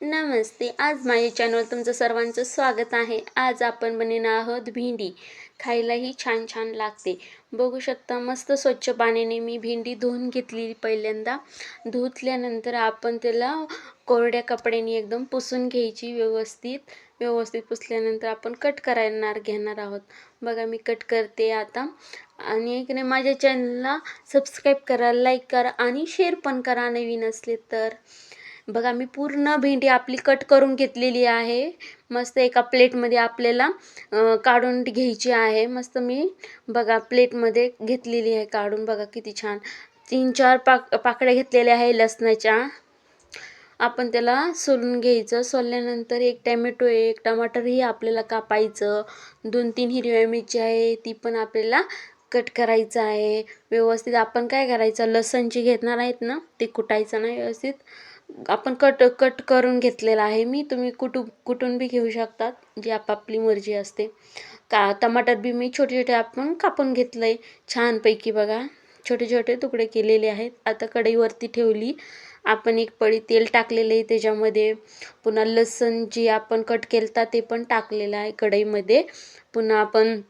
नमस्ते. आज माझ्या चॅनल तुमचं सर्वांचं स्वागत आहे. आज आपण बनवणार आहोत भेंडी. खायलाही छान छान लागते. बघू शकता मस्त स्वच्छ पाण्याने मी भेंडी धुवून घेतली पहिल्यांदा. धुतल्यानंतर आपण त्याला कोरड्या कपड्याने एकदम पुसून घ्यायची व्यवस्थित. व्यवस्थित पुसल्यानंतर आपण कट करायणार घेणार आहोत. बघा मी कट करते आता. आणि एक नाही माझ्या चॅनलला सबस्क्राईब करा लाईक करा आणि शेअर पण करा नवीन असले तर. बघा मी पूर्ण भेंडी आपली कट करून घेतलेली आहे. मस्त एका प्लेटमध्ये आपल्याला काढून घ्यायची आहे. मस्त मी बघा प्लेटमध्ये घेतलेली आहे काढून. बघा किती छान. तीन चार पाक पाकळ्या घेतलेल्या आहे लसणाच्या. आपण त्याला सोलून घ्यायचं. सोलल्यानंतर एक टॅमॅटो एक टमाटरही आपल्याला कापायचं. दोन तीन हिरव्या मिरची आहे ती पण आपल्याला कट करायचं आहे. व्यवस्थित आपण काय करायचं? लसणची घेणार आहेत ना? ते कुटायचं नाही व्यवस्थित. आपण कट कट करून घेतलेला आहे मी. तुम्ही कुटू कुटून बी घेऊ शकतात. जी आपापली मर्जी असते. का टमाटर बी मी छोटे छोटे आपण कापून घेतलं आहे छानपैकी बघा. छोटे छोटे तुकडे केलेले आहेत. आता कढईवरती ठेवली. आपण एक पळी तेल टाकलेलं आहे त्याच्यामध्ये. पुन्हा लसूण जी आपण कट केलता ते पण टाकलेलं आहे कढईमध्ये. पुन्हा आपण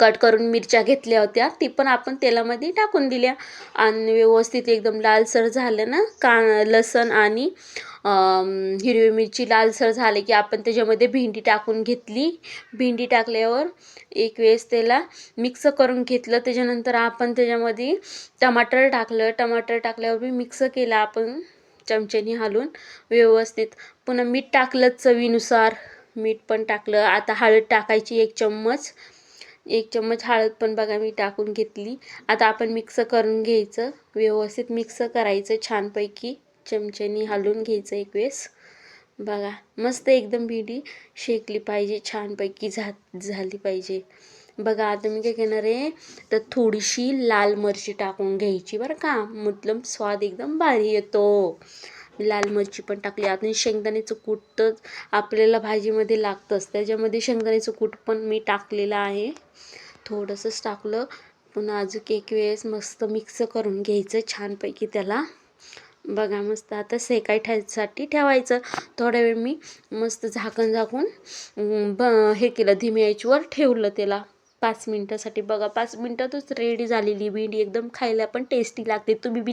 कट करून मिरच्या घेतल्या होत्या. ती पण आपण तेलामध्ये टाकून दिल्या. आणि व्यवस्थित एकदम लालसर झालं ना का लसण आणि हिरवी मिरची लालसर झाले की आपण त्याच्यामध्ये भेंडी टाकून घेतली. भेंडी टाकल्यावर एक वेळेस त्याला मिक्स करून घेतलं. त्याच्यानंतर आपण त्याच्यामध्ये टमाटर टाकलं. टमाटर टाकल्यावर मी मिक्स केलं आपण चमच्याने हालून व्यवस्थित. पुन्हा मीठ टाकलं चवीनुसार. मीठ पण टाकलं. आता हळद टाकायची एक चम्मच. एक चम्मच हळद पण बघा मी टाकून घेतली. आता आपण मिक्स करून घ्यायचं. व्यवस्थित मिक्स करायचं छानपैकी. चमच्यानी हलवून घ्यायचं एक वेळेस. बघा मस्त एकदम भेंडी शेकली पाहिजे छानपैकी झा झाली पाहिजे. बघा आता मी काय घेणार आहे तर थोडीशी लाल मिरची टाकून घ्यायची बरं का. मतलब स्वाद एकदम भारी येतो. लाल मिरची पण टाकली. आता शेंगदाण्याचं कूट तर आपल्याला भाजीमध्ये लागतंच. त्याच्यामध्ये शेंगदाण्याचं कूट पण मी टाकलेलं आहे. थोडंसंच टाकलं. पुन्हा अजून एक वेळेस मस्त मिक्स करून घ्यायचं छानपैकी त्याला. बघा मस्त आता सेकाय ठेवायसाठी ठेवायचं. थोड्या वेळ मी मस्त झाकण झाकून ब हे केलं धीमे याचीवर ठेवलं त्याला. पाच मिनटासाठी. बघा पाच मिनटातच रेडी झालेली भेंडी एकदम खायला पण टेस्टी लागते. तुम्ही बी